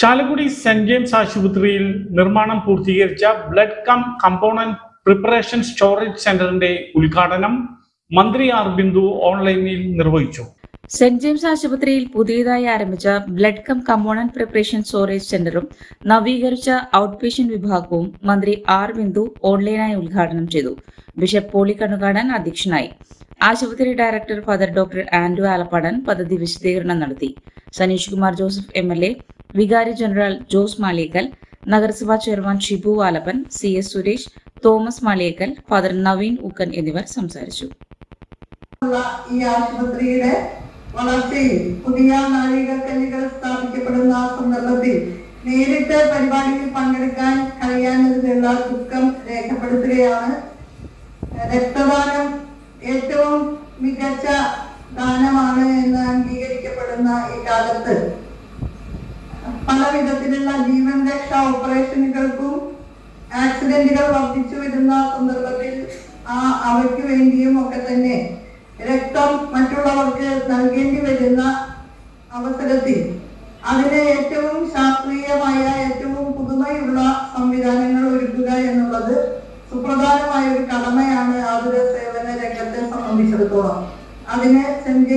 Chalakudy saint James ആശുപത്രിയിൽ നിർമ്മാണം പൂർത്തീകരിച്ച blood cum component preparation storage സെന്ററിന്റെ ഉദ്ഘാടനം മന്ത്രി ആർ ബിന്ദു ഓൺലൈനിൽ നിർവഹിച്ചു. സെന്റ് ജെയിംസ് ആശുപത്രിയിൽ പുതിയതായി ആരംഭിച്ച blood cum component preparation storage സെന്ററും നവീകരിച്ച ഔട്ട് പേഷ്യന്റ് വിഭാഗവും മന്ത്രി ആർ ബിന്ദു ഓൺലൈനായി ഉദ്ഘാടനം ചെയ്തു. ബിഷപ്പ് പോളി കണ്ണുകാടൻ അധ്യക്ഷനായി. ആശുപത്രി director father doctor Andrew Alappadan പദ്ധതി വിശദീകരണം നടത്തി. Saneesh Kumar Joseph M L A വികാരി ജനറൽ ജോസ് മാളിയേക്കൽ നഗരസഭാ chairman Shibu Valappan C S Suresh Thomas Maliyekkal father Naveen Ukkan എന്നിവർ സംസാരിച്ചു. ഈ ആശുപത്രിയുടെ വളർച്ചയിൽ പുതിയ നാഴികക്കല്ലുകൾ സ്ഥാപിക്കപ്പെടുന്ന സന്ദർഭത്തിൽ നേരിട്ട് പരിപാടിയിൽ പങ്കെടുക്കാൻ കഴിയാഞ്ഞതിലുള്ള ദുഃഖം രേഖപ്പെടുത്തുകയാണ്. രക്തദാനം ഏറ്റവും മികച്ച ദാനമാണ് എന്ന് അംഗീകരിക്കപ്പെടുന്ന ഈ കാലത്ത് വിധത്തിലുള്ള ജീവൻ രക്ഷാ ഓപ്പറേഷനുകൾക്കും ആക്സിഡന്റുകൾ വർദ്ധിച്ചു വരുന്ന സന്ദർഭത്തിൽ ആ അവയ്ക്ക് വേണ്ടിയും ഒക്കെ തന്നെ രക്തം മറ്റുള്ളവർക്ക് നൽകേണ്ടി വരുന്ന അവസരത്തിൽ അതിന് ഏറ്റവും ശാസ്ത്രീയമായ ഏറ്റവും പുതുമയുള്ള സംവിധാനങ്ങൾ ഒരുക്കുക എന്നുള്ളത് സുപ്രധാനമായ ഒരു കടമയാണ് ആതുര സേവന രംഗത്തെ സംബന്ധിച്ചിടത്തോളം. അതിന് സെന്റ്